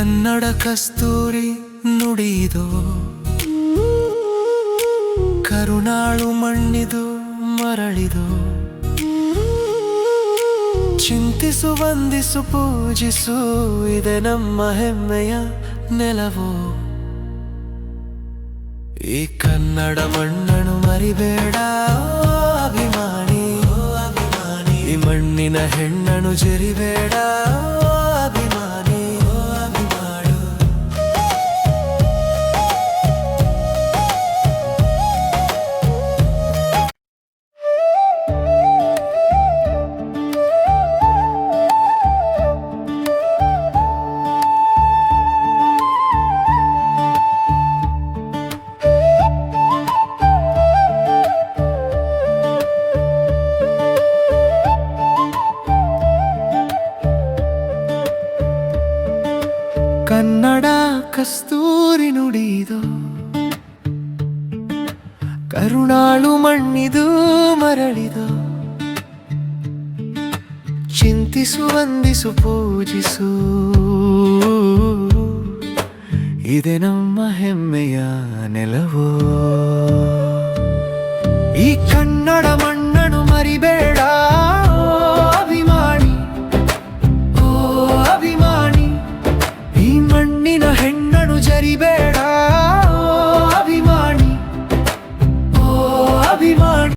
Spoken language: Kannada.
ಕನ್ನಡ ಕಸ್ತೂರಿ ನುಡಿದು ಕರುಣಾಳು ಮಣ್ಣಿದು ಮರಳಿದು. ಚಿಂತಿಸು, ವಂದಿಸು, ಪೂಜಿಸು, ಇದೆ ನಮ್ಮ ಹೆಮ್ಮೆಯ ನೆಲವು. ಈ ಕನ್ನಡ ಮಣ್ಣನು ಮರಿಬೇಡ, ಅಭಿಮಾನಿ. ಈ ಮಣ್ಣಿನ ಹೆಣ್ಣನು ಜರಿಬೇಡ. ಕಸ್ತೂರಿ ನುಡಿದು ಕರುಣಾಳು ಮಣ್ಣಿದು ಮರಳಿದು? ಚಿಂತಿಸು, ವಂದಿಸು, ಪೂಜಿಸು. ಇದೆ ನಮ್ಮ ಹೆಮ್ಮೆಯ ನೆಲವೋ? ಈ ಕನ್ನಡ ಮಣ್ಣನು ಮರಿಬೇಡ. ಅಭಿಮಾನಿ, ಓ ಅಭಿಮಾನಿ, ಈ ಮಣ್ಣಿನ ಹೆಣ್ಣನು జరిబేడా